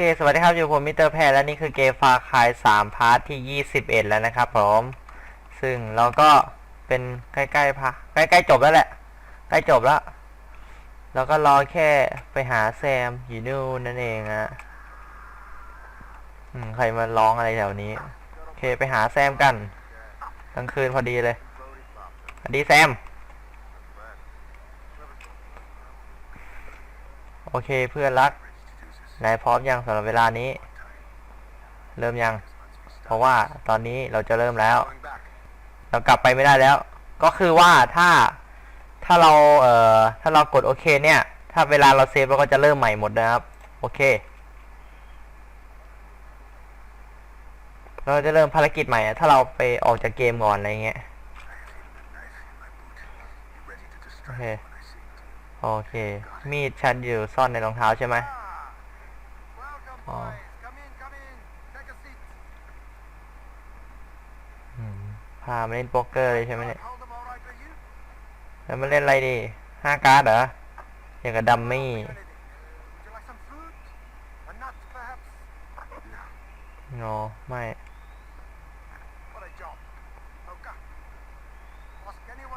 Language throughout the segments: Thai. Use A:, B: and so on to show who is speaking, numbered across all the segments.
A: เคสวัสดีครับ อยู่ผมมิเตอร์แพรและนี่คือเกมฟาคาย3พาร์ทที่21แล้วนะครับผม ซึ่งเราก็เป็นใกล้ๆพาใกล้ๆจบแล้วแหละ ใกล้จบแล้วเราก็รอแค่ไปหาแซมอยู่นู่นนั่นเองอะอืมใครมาร้องอะไรแถวนี้ โอเคไปหาแซมกันกลางคืนพอดีเลยสวัสดีแซม โอเคเพื่อนรัก นายพร้อมยังสำหรับเวลานี้ เริ่มยัง เพราะว่าตอนนี้เราจะเริ่มแล้ว เรากลับไปไม่ได้แล้ว ก็คือว่าถ้าถ้าเราเอ่อถ้าเรากดโอเคเนี่ย ถ้าเวลาเราเซฟเราก็จะเริ่มใหม่หมดนะครับ โอเค เราจะเริ่มภารกิจใหม่ถ้าเราไปออกจากเกมก่อนอะไรเงี้ยโอเค โอเค มีดฉันอยู่ซ่อนในรองเท้าใช่ไหม พามาเล่นโป๊กเกอร์เลยใช่ไหมเนี่ยแล้วมาเล่นอะไรดีห้าการ์ดเหรอ อย่างกับดัมมี่งอไม่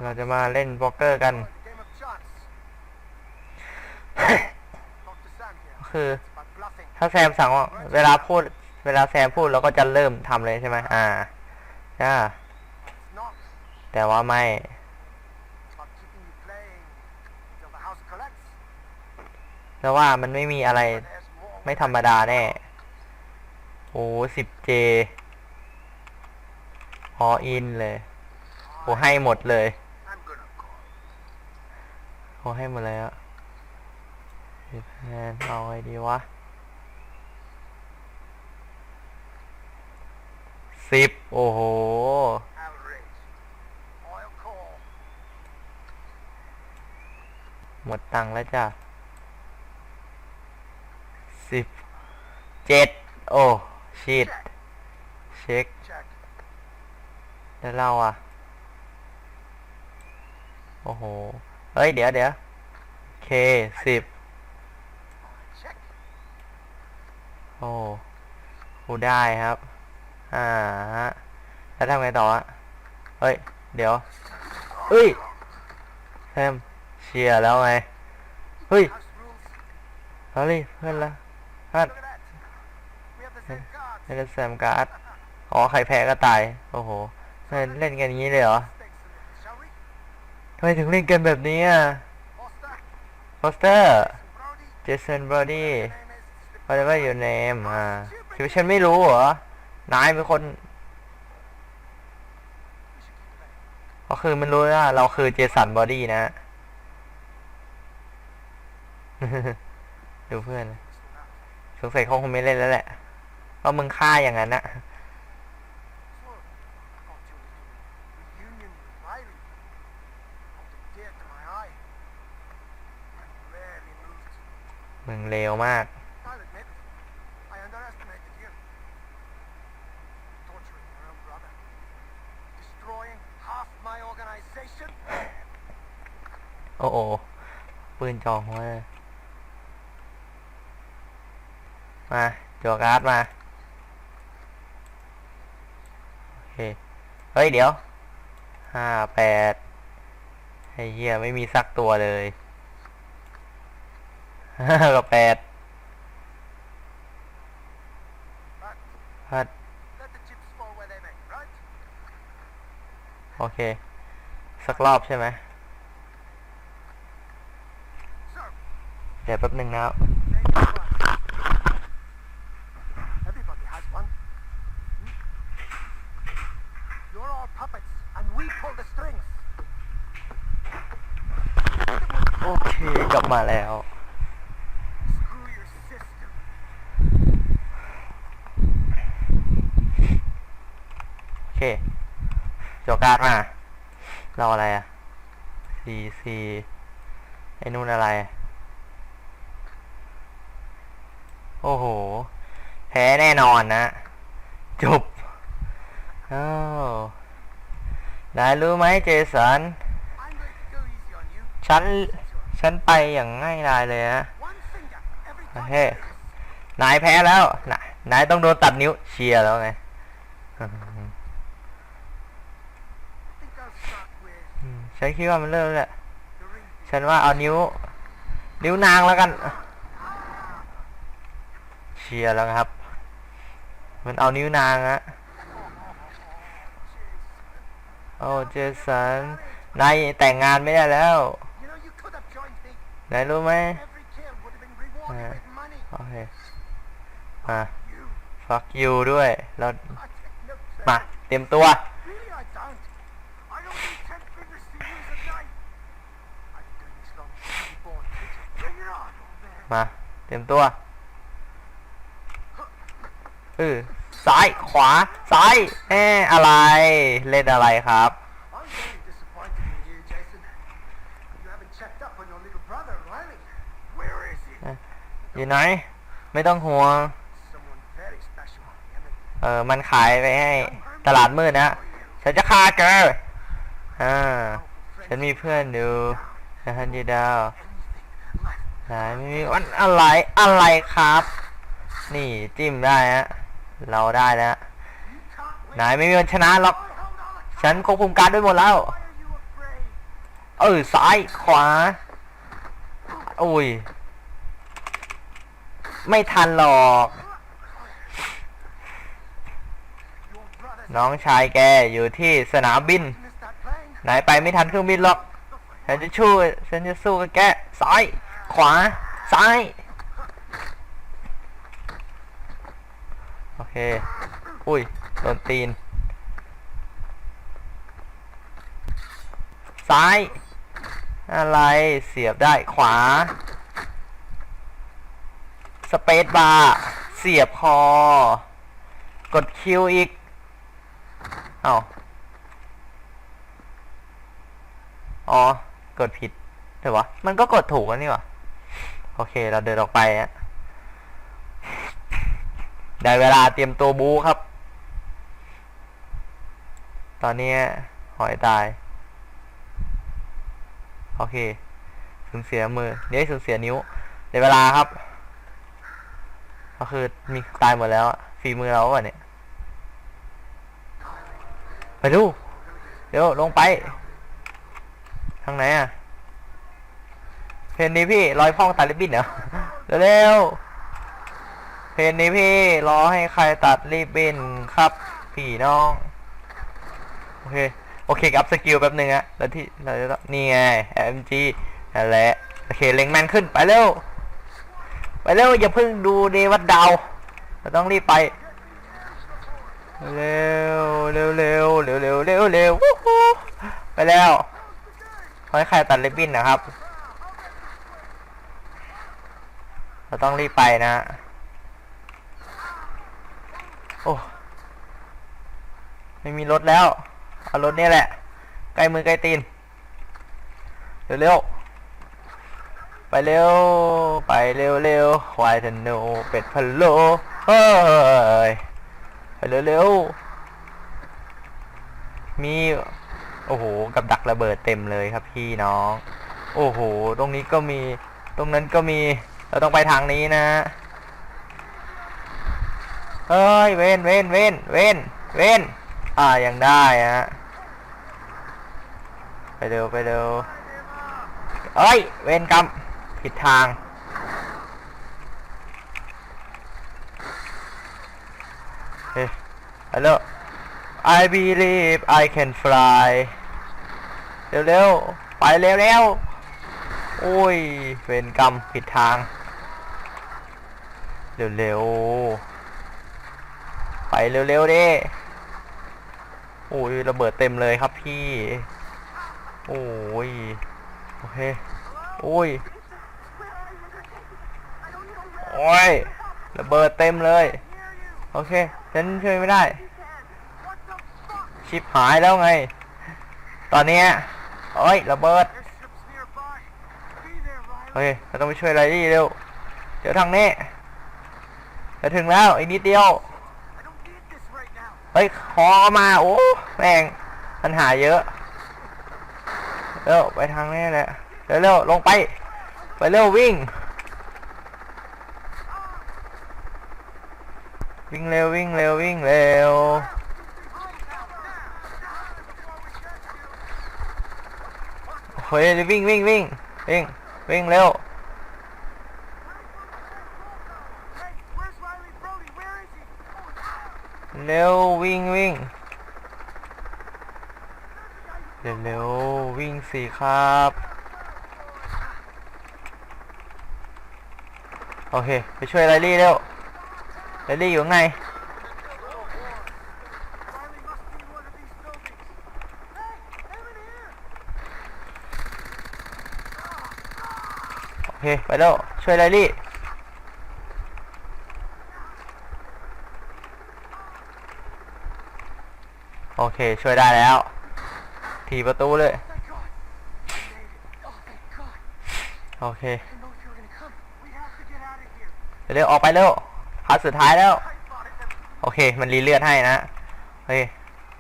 A: เราจะมาเล่นโป๊กเกอร์กัน คือ ถ้าแซมสั่งว่าเวลาพูด เวลาแซมพูดเราก็จะเริ่มทำเลยใช่ไหมอ่าใช่
B: It's not.
A: แต่ว่าไม่แต่ว่ามันไม่มีอะไรไม่ธรรมดาแน่ โอ้สิบเจพออินเลย โอ้ให้หมดเลย โอ้ให้หมดเลยอะแพนเอาไงดีวะ สิบโอ้โห หมดตังค์แล้วจ้ะสิบเจ็ดโอ้ชิดเช็คแล้วเราอะ โอ้โห เฮ้ย เดี๋ยวเดี๋ยวเคสิบโอ้กูได้ครับ อ่าฮะแล้วทำไงต่ออะเฮ้ย เดี๋ยวเฮ้ยแซมเชียร์แล้วไง เฮ้ย
B: ร้อน
A: เฮ้ยเพื่อนละเพื่อน
B: Look at that. We have the same cards.
A: นี่เป็นแซมการ์ด อ๋อ ใครแพ้ก็ตาย โอ้โหเล่นเล่นกันอย่างนี้เลยเหรอทำไมถึงเล่นกันแบบนี้อะ
B: Foster,
A: โปสเตอร์ เจสันบอดี้
B: Your name is.
A: whatever your name อ่าคือฉันไม่รู้เหรอ นายเป็นคน ก็คือมันรู้ว่า เราคือเจสันบอดี้นะดูเพื่อนสงสัยเขาคงไม่เล่นแล้วแหละก็มึงฆ่าอย่างนั้นนะมึงเลวมาก โอ้โหปืนจองหัวเลยมาจอการ์ดมา โอเค เฮ้ย เดี๋ยว ห้าแปดไอ้เหี้ย ไม่มีสักตัวเลยห้ากับแปดพัดโอเค สักรอบใช่ไหม
B: So,
A: เี๋ยวแป๊บหนึ่งนะโอเคกลับมาแล้วโอเคจอการ์ดมาเราอะไรอะ DC ไอ้นู่นอะไร โอ้โห แพ้แน่นอนนะ จบอ้าวนายรู้ไหมเจสัน ฉัน ฉันไปอย่างง่ายดายเลยนะโอเคนายแพ้แล้วนายนายต้องโดนตัดนิ้วเชียร์แล้วไงฉันคิดว่ามันเริ่มแล้วฉันว่าเอานิ้ว นิ้วนางแล้วกัน เชียร์แล้วครับ มันเอานิ้วนางอะโอ้เจสันนายแต่งงานไม่ได้แล้วนายรู้ไหมโอเคมา
B: ฟั
A: กยูด้วย
B: เรา
A: มาเตรียมตัวมาเตรียมตัว ออซ้ายขวาซ้ายแอะอะไร เล่นอะไรครับ
B: I'm very disappointed in you, Jason. You haven't checked up on your little brother, Riley. Where is he?
A: อยู่ไหน ไม่ต้องห่วง
B: Someone very special. I mean,
A: เออ มันขายไปให้ตลาดมืดนะ ฉันจะฆ่าแกอ่า ฉันมีเพื่อนอยู่นะฮันยีดาว
B: anything left.
A: ไหนไม่มีวันอะไร อะไรครับ นี่จิ้มได้ฮะ เราได้แล้วไหนไม่มีวันชนะหรอก ฉันควบคุมการด้วยหมดแล้ว เออซ้ายขวาอุ้ย ไม่ทันหรอก น้องชายแกอยู่ที่สนามบิน ไหนไปไม่ทันเครื่องบินหรอก ฉันจะช่วย ฉันจะสู้กับแก ซ้าย ขวา ซ้าย โอ เค อุ้ย โดนตีน ซ้าย อะไร เสียบได้ ขวา สเปซบาร์ เสียบคอ กดคิวอีก เอ้าอ๋อ กดผิดเดี๋ยววะ มันก็กดถูกแล้วนี่หวะ โอเค เราเดินออกไปฮะ ได้เวลาเตรียมตัวบูครับ ตอนนี้หอยตาย โอเค สูญเสียมือเดี๋ยวสูญเสียนิ้วได้เวลาครับ ก็คือมีตายหมดแล้วฝีมือเราวะเนี่ย ไปดู เดี๋ยวลงไป ทางไหนอะเพนนี้พี่รอยพ่องตัดริบบินเหรอ เร็วๆ เพนนี้พี่รอให้ใครตัดริบบิ้นครับพี่น้อง โอเค โอเคกับสกิลแป๊บหนึงอะแล้วที่เราจะต้องนี่ไง MG นั่นแหละโอเคเล็งแมนขึ้นไปเร็ว ไปเร็ว อย่าเพิ่งดูเดวัดดาวเราต้องรีบไป เร็วเร็วเร็วเร็วเร็วเร็วเร็วไปแล้วขอให้ใครตัดริบบิ้นนะครับ เราต้องรีบไปนะ โอ้ไม่มีรถแล้ว เอารถนี่แหละ ใกล้มือใกล้ตีน เร็วเร็วไปเร็ว ไปเร็วเร็วควายธนูเป็ดพะโลเฮ้ย ไปเร็วๆมี โอ้โห กับดักระเบิดเต็มเลยครับพี่น้อง โอ้โห ตรงนี้ก็มี ตรงนั้นก็มี เราต้องไปทางนี้นะ เฮ้ย เว้นเว้นเว้นเว้นเว้นอ่ายังได้ฮะ ไปเร็วไปเร็วเอ้ย เว้นกรรมผิดทาง เฮ้ยฮัลโหล I believe I can fly เร็วๆ ไปเร็วๆ โอ้ย เวรกรรมผิดทาง เร็วๆ ไปเร็วๆดิโอ้ยระเบิดเต็มเลยครับพี่ โอ้ย โอเค โอ้ย โอ้ย ระเบิดเต็มเลย โอเค ฉันช่วยไม่ได้ ชิปหายแล้วไง ตอนนี้ยเอ้ย ระเบิด
B: Airships nearby. Be there, Riley.
A: เฮ้ยเราต้องไปช่วยอะไรดีเร็ว เดี๋ยวทางนี้จะถึงแล้วอีกนิดเดียว เฮ้ยคอมาโอ้แม่งปัญหาเยอะเร็วไปทางนี้แหละเร็วๆลงไป ไปเร็ววิ่ง วิ่งเร็ววิ่งเร็ววิ่งเร็วเฮ้ยวิ่งวิ่งวิ่งวิ่งวิ่งเร็ว เร็ววิ่งวิ่งเร็วเร็ววิ่งสิครับ โอเค ไปช่วยไลลี่เร็วไลลี่อยู่ข้างโอเค ไปเร็วช่วยไลลี่ โอเค ช่วยได้แล้ว ถีประตูเลย โอเคเร็วออกไปเร็วคาร์ทสุดท้ายแล้ว โอเค มันรีเลือดให้นะเฮ้ย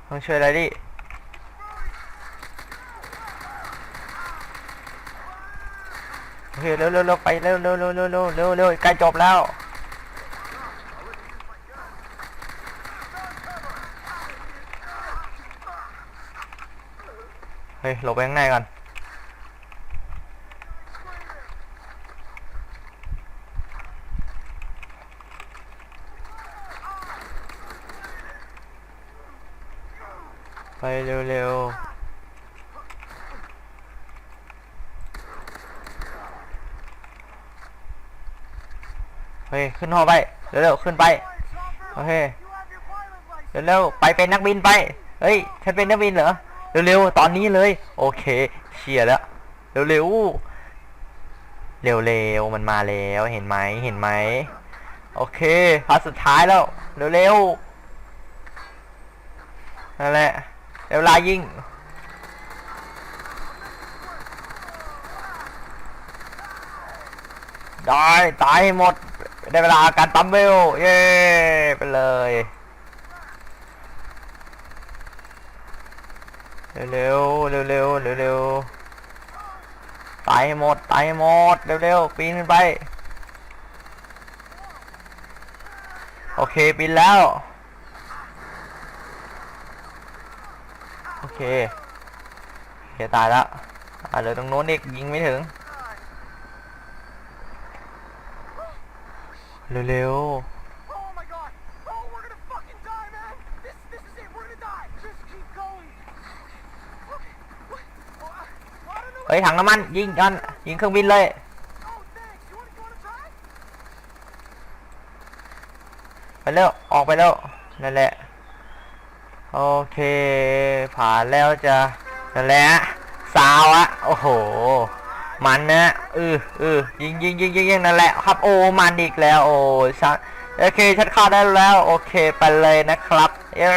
A: ต้องช่วยอะไรดิโอเคเร็วๆร็ไปเร็วๆๆๆๆๆใกล้จบแล้ว เฮ้ยหลบไปข้างในก่อนไปเร็วๆ เฮ้ย ขึ้นหอไป เร็วๆ ขึ้นไป โอเค เร็วๆ ไปเป็นนักบินไป เฮ้ยฉันเป็นนักบินเหรอ เร็วๆ ตอนนี้เลย โอเคเชียร์แล้วเร็วๆ เร็วๆ มันมาแล้วเห็นไหมเห็นไหมโอเคพาร์ทสุดท้ายแล้ว เร็วๆ นั่นแหละเวลายิงได้ตายให้หมด ได้เวลาการปั๊มเวล เย้ ไปเลย เร็วๆเร็วเร็วตายหมดตายหมดเร็วๆปีนขึ้นไป โอเคปีนแล้ว โอเคโอเคตายแล้วอ่าเหลือตรงโน้นอีกยิงไม่ถึง เร็ว
B: Oh my
A: ฮ้ยถังน้ำมันยิงกันยิงเครื่องบินเลยไปเร็วออกไปแล้วนั่นแหละโอเค ผ่านแล้วจะนั่นแหละสาวอะโอ้โห มันนะเออเออยิงยิงยิงยิงยิงนั่นแหละครับโอ้มันอีกแล้วโอ้ชัดโอเคชัดเข้าได้แล้ว โอเคไปเลยนะครับเย้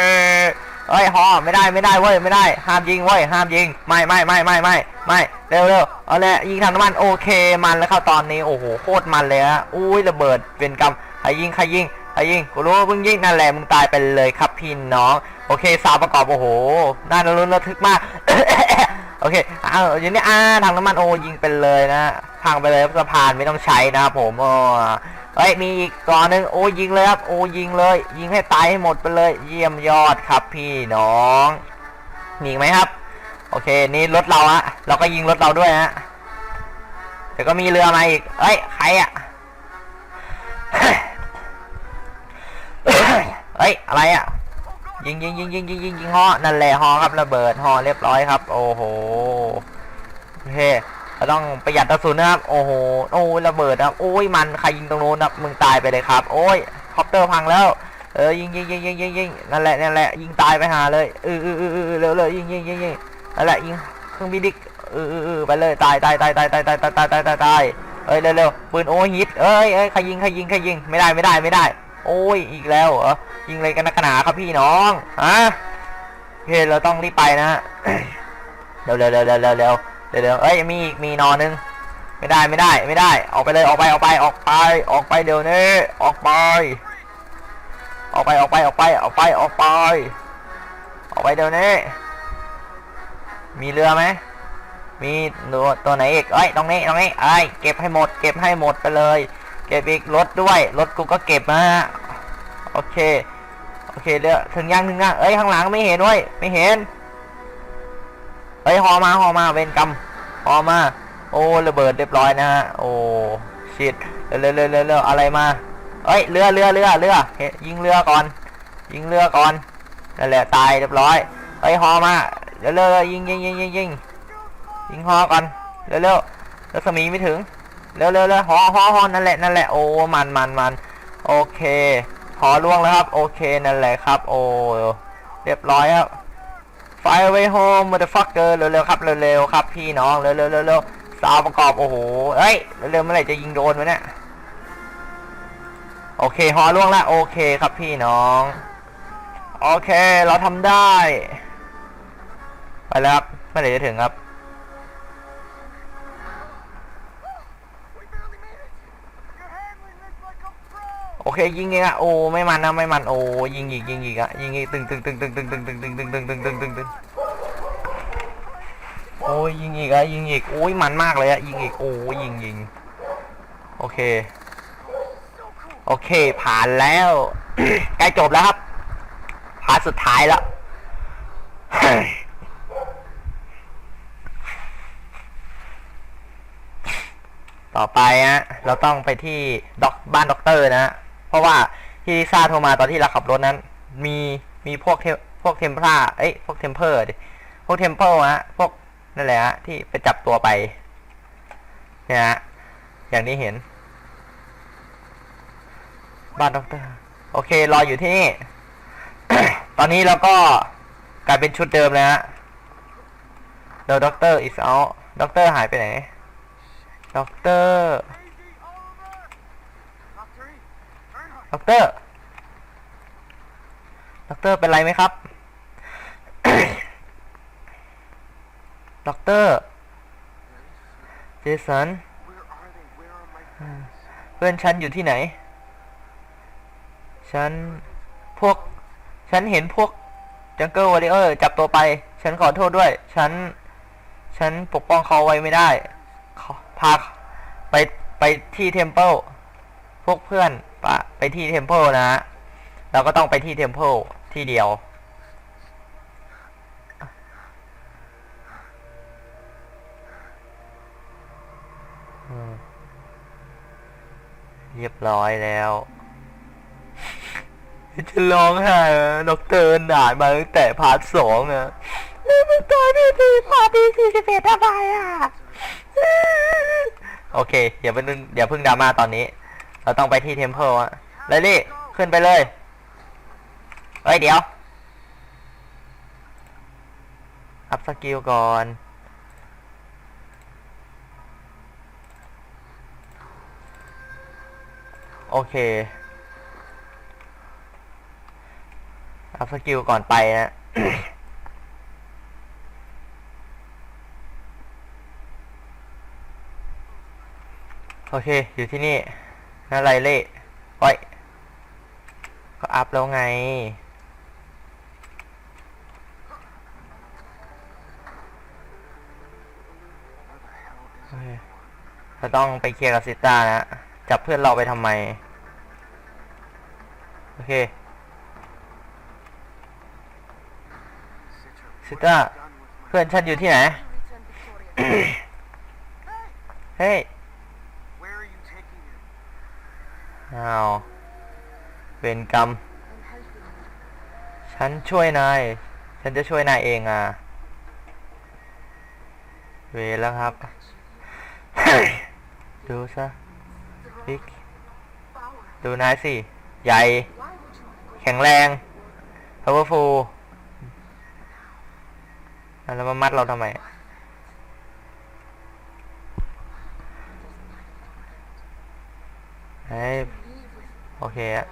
A: เฮ้ยฮอไม่ได้ไม่ได้เว้ยไม่ได้ห้ามยิงเว้ยห้ามยิงไม่ไม่ไม่ไม่ไม่ไม่เร็วเร็วเอาลยยิงทางน้ำมันโอเคมันแล้วเข้าตอนนี้โอ้โหโคตรมันเลยฮะอุ้ยระเบิดเป็นกรรมใครยิงใครยิงใครยิงกูรู้ว่ามึงยิงนั่นแหละมึงตายไปเลยครับพี่น้อง โอเคสาวประกอบโอ้โหน่ารุนระทึกมากโอเคเอาอย่างนี้อ่าทางน้ำมันโอ้ยิงไปเลยนะพังไปเลยสะพานไม่ต้องใช้นะครับผมโอ้ เฮ้ยมีอีกก่อนหนึ่งโอ้ยิงเลยครับโอ้ยิงเลย ยิงให้ตายให้หมดไปเลย เยี่ยมยอดครับพี่น้องมีอีกไหมครับ โอเคนี่รถเราอะเราก็ยิงรถเราด้วยฮะเดี๋ยวก็มีเรือมาอีกเอ้ยใครอะเฮ้ยอะไรอะยิงยิงยิงยิงยิงยิงยิงฮอนั่นแหละฮอครับระเบิดฮอเรียบร้อยครับ โอ้โหโอเค เราต้องประหยัดกระสุนนะครับ โอ้โห โอ้ยระเบิดนะครับโอ้ยมันใครยิงตรงโน้นนะมึงตายไปเลยครับ โอ้ยคอปเตอร์พังแล้ว เออยิงยิงยิงยิงยิงยิงนั่นแหละนั่นแหละยิงตายไปหาเลยเออเออเออเออเร็วเลยยิงยิงยิงยิงนั่นแหละยิงเครื่องบินดิกเออเออเออไปเลยตายตายตายตายตายตายตายตายตายตายตายเอ้ยเร็วเร็วปืนโอ้ยฮิตเอ้ยเอ้ยใครยิงใครยิงใครยิงไม่ได้ไม่ได้ไม่ได้ โอ้ยอีกแล้วเหรอยิงเลยกันนักหนาครับพี่น้องฮะโอเคเราต้องรีบไปนะเร็วเร็วเร็วเร็วเร็ว เร็วเร็วเร็วเอ้ยมีมีนอนนึงไม่ได้ไม่ได้ไม่ได้ ออกไปเลยออกไปออกไปออกไป ออกไปเดี๋ยวนี้ออกไป ออกไปออกไปออกไปออกไปออกไป ออกไปเดี๋ยวนี้ มีเรือไหมมีตัวตัวไหนอีกเอ้ยตรงนี้ตรงนี้เอ้เก็บให้หมด เก็บให้หมดไปเลย เก็บอีกรถด้วยรถกูก็เก็บนะโอโอเคโอเคเดี๋ยวถึงยังถึงยังเอ้ยข้างหลังไม่เห็นเว้ยไม่เห็น เฮ้ยหอมาหอมาเวนกรรมหอมา โอ้ระเบิดเรียบร้อยนะฮะโอ้ชิดเร็วเร็วเร็วเร็วเร็วอะไรมาเอ้ยเรือเรือเรือเรือเฮ้ยยิงเรือก่อน ยิงเรือก่อนนั่นแหละตายเรียบร้อยเฮ้ยหอมาเร็วเร็วเร็วยิงยิงยิงยิงยิงยิงหอก่อนเร็วเร็วรัศมีไม่ถึงเร็วเร็วเร็วหอหอหอนั่นแหละนั่นแหละโอ้มันมันมันโอเคหอล่วงแล้วครับ โอเคนั่นแหละครับ โอ้เรียบร้อยครับ ไฟไว้โฮมมาเดฟักเกอร์เร็วๆครับเร็วๆครับพี่น้องเร็วๆเร็วๆสาวประกอบโอ้โหเอ้ยเร็วๆเมื่อไหร่จะยิงโดนวะเนี่ยโอเคฮอล่วงละโอเคครับพี่น้อง โอเคเราทำได้ ไปแล้วครับเมื่อไหร่จะถึงครับ โอเคยิงอีกอะโอ้ไม่มันนะไม่มันโอ้ยิงอีกยิงอีกอะยิงอีกตึงตึงตึงตึงตึงตึงตึงตึงตึงตึงตึงตึงตึงตึงโอ้ยยิงอีกอะยิงอีกโอ้ยมันมากเลยอะยิงอีกโอ้ยยิงยิงโอเค โอเค ผ่านแล้วใกล้จบแล้วครับพาร์ทสุดท้ายแล้วต่อไปฮะเราต้องไปที่ด็อกบ้านด็อกเตอร์นะฮะ เพราะว่าที่ลิซ่าโทรมาตอนที่เราขับรถนั้น มีมีพวกเทพวกเทมเพลาเอ้ยพวกเทมเพอร์ดิพวกเทมเพลฮะพวกนั่นแหละฮะที่ไปจับตัวไปเนี่ยฮะอย่างที่เห็นบ้านด็อกเตอร์โอเค รออยู่ที่นี่ตอนนี้เราก็กลายเป็นชุดเดิมเลยฮะ The Doctor is out ด็อกเตอร์หายไปไหนด็อกเตอร์ ด็อกเตอร์ด็อกเตอร์เป็นไรไหมครับด็อกเตอร์เจสันเพื่อนฉันอยู่ที่ไหน ฉันพวก ฉันเห็นพวกจังเกิลวอริเออร์จับตัวไป ฉันขอโทษด้วย ฉัน ฉันปกป้องเขาไว้ไม่ได้เขาพาไปไปที่เทมเพิลพวกเพื่อน ไปที่เทมเพิลนะฮะเราก็ต้องไปที่เทมเพิลที่เดียว เรียบร้อยแล้วจะร้องไห้ดอกเตอร์ด่ามาตั้งแต่พาร์ทสองอะแล้วมันตายที่สี่พาร์ทที่สี่สิบเอ็ดทำไมอะโอเคอย่าเพิ่งอย่าเพิ่งดราม่าตอนนี้ เราต้องไปที่เทมเพลอะ ไลลี่ขึ้นไปเลยเฮ้ยเดี๋ยว อัพสกิลก่อน โอเค อัพสกิลก่อนไปนะโอเค อยู่ที่นี่นั่นไรเล่โอ้ ก็อัพแล้วไงโอเคเราต้องไปเคลียร์กับซิต้านะจับเพื่อนเราไปทำไม โอเค
B: Citra,
A: Sit down.
B: done with my
A: เพื่อนฉันอยู่ที่ไหน
C: return Victoria.
B: Hey,
A: เฮ้ย
B: where are you taking him?
A: อ้าว เวรกรรม
C: I'm helping you.
A: ฉันช่วยนาย ฉันจะช่วยนายเองอะ เวรแล้วครับ ดูซะ
C: The
A: บิ๊ก
C: power.
A: ดูนายสิ ใหญ่
C: Why would you have
A: แข็งแรง powerful อะแล้วมามัดเราทำไมเฮ้ย
C: to leave with
A: โอเคอะ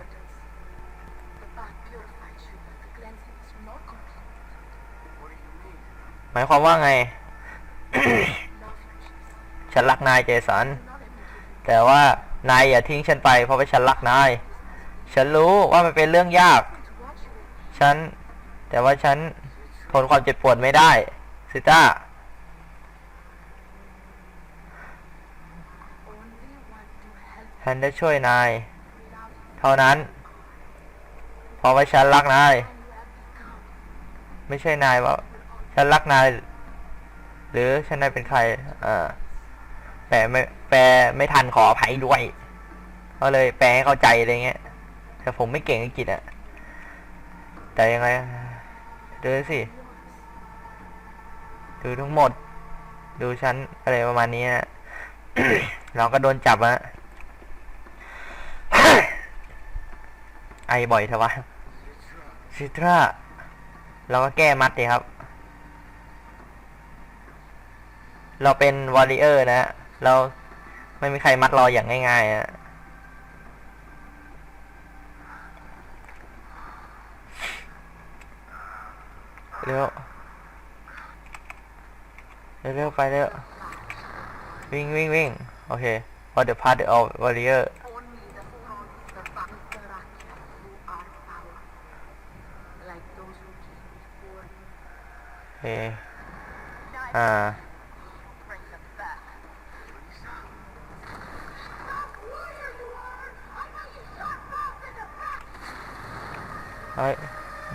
A: หมายความว่าไง ฉันรักนายเจสัน แต่ว่านายอย่าทิ้งฉันไป เพราะว่าฉันรักนาย ฉันรู้ว่ามันเป็นเรื่องยาก ฉัน แต่ว่าฉันทนความเจ็บปวดไม่ได้ซิต้าฉันจะช่วยนาย เท่านั้น เพราะว่าฉันรักนาย ไม่ใช่นายว่า ฉันรักนาย หรือฉันนายเป็นใคร เอ่าแปลไม่ แปลไม่ทันขออภัยด้วย ก็เลยแปลให้เข้าใจอะไรเงี้ย แต่ผมไม่เก่งอังกฤษอะแต่ยังไงดูสิ ดูทั้งหมด ดูฉันอะไรประมาณนี้นะเราก็โดนจับอะไอบ่อยเถอะวะซิตราเราก็แก้มัดดีครับ เราเป็นวอริเออร์นะ เราไม่มีใครมัดราอย่างง่ายๆอะเร็วเร็วไปเร็ววิ่งวิ่งวิ่งโอเค What the part of warrior
C: only the strong is the
A: เฮ้ย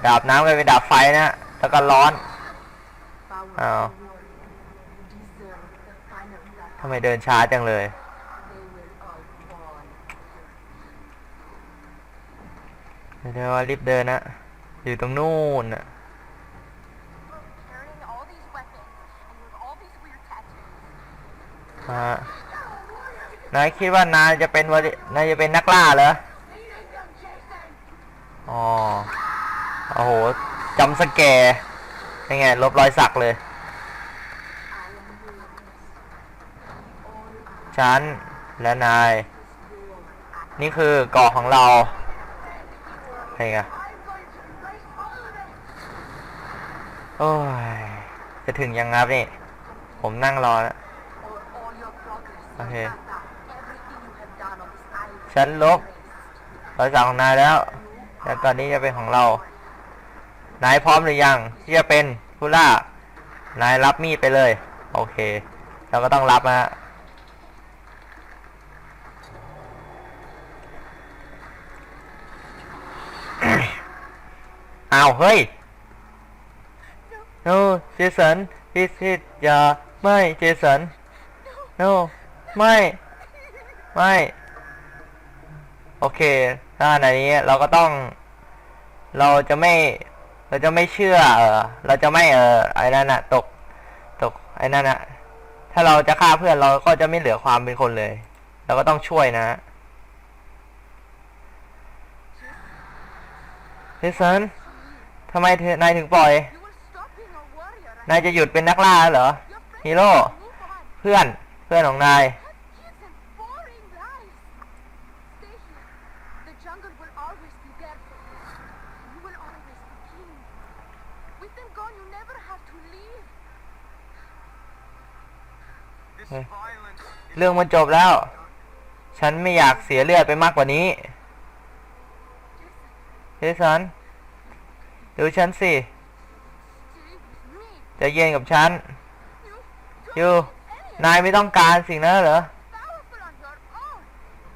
A: ดาบน้ำกลายเป็นดาบไฟนะ แล้วก็ร้อน
C: Power
A: Oh.
C: of war. You deserve the final blood.
A: ทำไมเดินช้าจังเลย เดี๋ยวรีบเดินนะ อยู่ตรงนู่นนะฮะนายคิดว่านายจะเป็นวอรินายจะเป็นนักล่าเหรอ โอ้โหจำสแกร์เป็นไง ลบรอยสักเลย ฉัน และนาย นี่คือเกาะของเราเป็นไงโอ้ย จะถึงยังครับนี่ ผมนั่งรอแล้ว
C: Or all your progress.
A: Okay.
C: Everything you have done on this island.
A: ฉันลบรอยสักของนายแล้ว แต่ตอนนี้จะเป็นของเรา นายพร้อมหรือยังที่จะเป็นผู้ล่านายรับมีดไปเลย โอเค เราก็ต้องรับนะฮะอ้าวเฮ้ย no เจสัน this is อย่าไม่เจสัน no ไม่ ไม่ โอเคถ้าในนี้เราก็ต้อง เราจะไม่ เราจะไม่เชื่อ เออเราจะไม่เออไอ้นั่นน่ะตก ตกไอ้นั่นน่ะถ้าเราจะฆ่าเพื่อนเราก็จะไม่เหลือความเป็นคนเลย เราก็ต้องช่วยนะเฮสันทำไมนายถึงปล่อย นายจะหยุดเป็นนักล่าเหรอฮีโร่เพื่อนเพื่อนของนาย เรื่องมันจบแล้ว ฉันไม่อยากเสียเลือดไปมากกว่านี้เฮสันดูฉันสิจะเย็นกับฉันอยู่นายไม่ต้องการสิ่งนั้นเหรอ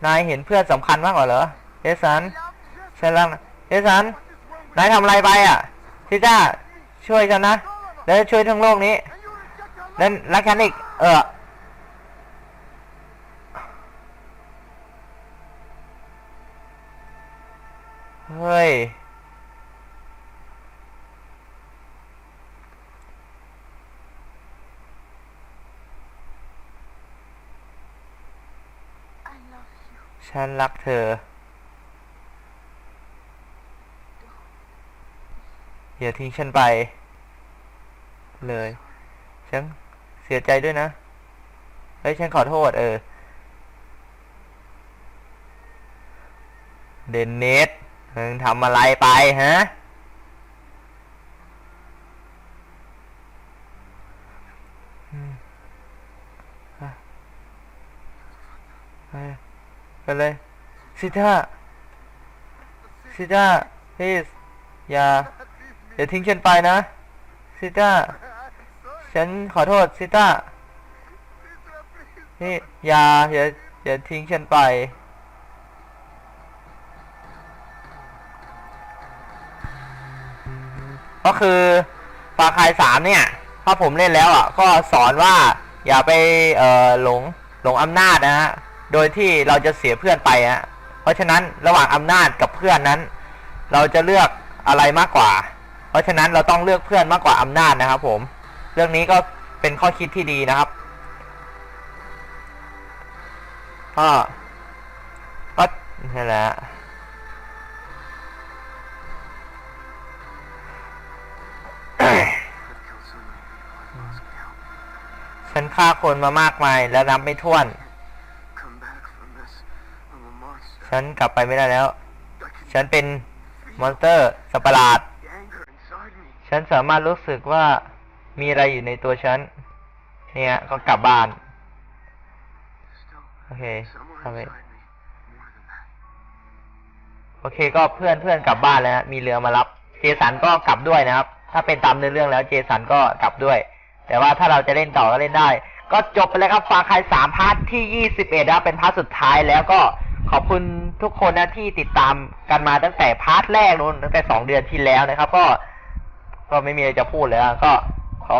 A: นายเห็นเพื่อนสำคัญมากกว่าเหรอเฮสันฉันรักเฮสันนายทำอะไรไปอะทิจ้าช่วยฉันนะ แล้วช่วยทั้งโลกนี้ แล้วรักฉันอีก เออ เฮ้ย ฉันรักเธอ อย่าทิ้งฉันไป เลย ฉันเสียใจด้วยนะ เฮ้ย ฉันขอโทษ เออ เดนเนส มึงทำอะไรไปฮะไปเลยซิต้าซิต้า please อย่าอย่าทิ้งฉันไปนะซิต้าฉันขอโทษซิต้านี่อย่าอย่าอย่าทิ้งฉันไป ก็คือฟาคายสามเนี่ย ถ้าผมเล่นแล้วอะ ก็สอนว่าอย่าไปเอ่อหลงหลงอำนาจนะฮะ โดยที่เราจะเสียเพื่อนไปฮะ เพราะฉะนั้นระหว่างอำนาจกับเพื่อนนั้น เราจะเลือกอะไรมากกว่า เพราะฉะนั้นเราต้องเลือกเพื่อนมากกว่าอำนาจนะครับ ผม เรื่องนี้ก็เป็นข้อคิดที่ดีนะครับก็ก็นี่แหละ ฉันฆ่าคนมามากมายและนับไม่ถ้วน ฉันกลับไปไม่ได้แล้ว ฉันเป็นมอนสเตอร์สัตว์ปหลาดฉันสามารถรู้สึกว่ามีอะไรอยู่ในตัวฉัน เนี่ยก็กลับบ้าน โอเคทำไปโอเคก็เพื่อนเพื่อนกลับบ้านแล้ว มีเรือมารับ เจสันก็กลับด้วยนะครับ ถ้าเป็นตามเนื้อเรื่องแล้วเจสันก็กลับด้วย แต่ว่าถ้าเราจะเล่นต่อก็เล่นได้ ก็จบไปแล้วครับฟาคายสามพาร์ทที่ยี่สิบเอ็ดนะครับเป็นพาร์ทสุดท้ายแล้วก็ขอบคุณทุกคนนะที่ติดตามกันมาตั้งแต่พาร์ทแรกนู้นตั้งแต่สองเดือนที่แล้วนะครับ ก็ ก็ไม่มีอะไรจะพูดเลยอะก็ขอ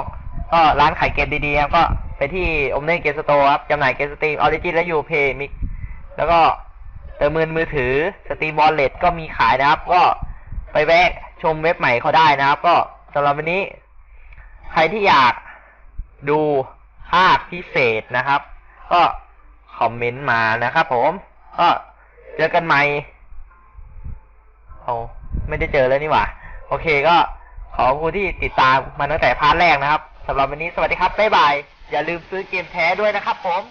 A: ก็ร้านขายเกมดีๆครับก็ไปที่อมเน่เกมสโตร์ครับจำหน่ายเกมสตรีมออริจินและยูเพย์มิกแล้วก็เติมมือมือถือสตรีมบอลเลตก็มีขายนะครับ ก็ไปแวะชมเว็บใหม่เขาได้นะครับ ก็ สำหรับวันนี้ ใครที่อยากดูภาคพิเศษนะครับ ก็คอมเมนต์มานะครับผม ก็เจอกันใหม่เอาไม่ได้เจอแล้วนี่หว่า โอเคก็ขอบคุณที่ติดตามมาตั้งแต่พาร์ทแรกนะครับสำหรับวันนี้สวัสดีครับ บ๊ายบาย อย่าลืมซื้อเกมแท้ด้วยนะครับผม